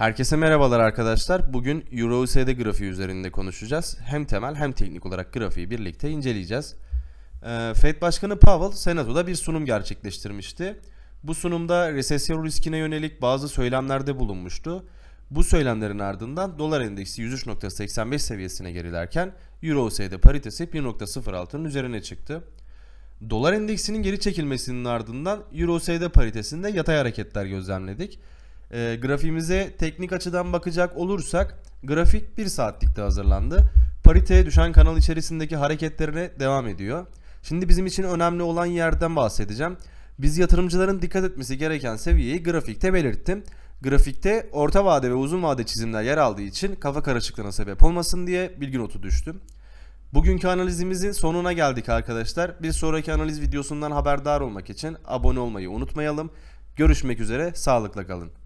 Herkese merhabalar arkadaşlar. Bugün EuroUSD grafiği üzerinde konuşacağız. Hem temel hem teknik olarak grafiği birlikte inceleyeceğiz. Ee, Fed Başkanı Powell Senato'da bir sunum gerçekleştirmişti. Bu sunumda resesyon riskine yönelik bazı söylemlerde bulunmuştu. Bu söylemlerin ardından dolar endeksi 103.85 seviyesine gerilerken EuroUSD paritesi 1.06'nın üzerine çıktı. Dolar endeksinin geri çekilmesinin ardından Euro-USD paritesinde yatay hareketler gözlemledik. E, grafiğimize teknik açıdan bakacak olursak grafik 1 saatlikte hazırlandı. Parite düşen kanal içerisindeki hareketlerine devam ediyor. Şimdi bizim için önemli olan yerden bahsedeceğim. Biz yatırımcıların dikkat etmesi gereken seviyeyi grafikte belirttim. Grafikte orta vade ve uzun vade çizimler yer aldığı için kafa karışıklığına sebep olmasın diye bilgi notu düştüm. Bugünkü analizimizin sonuna geldik arkadaşlar. Bir sonraki analiz videosundan haberdar olmak için abone olmayı unutmayalım. Görüşmek üzere, sağlıkla kalın.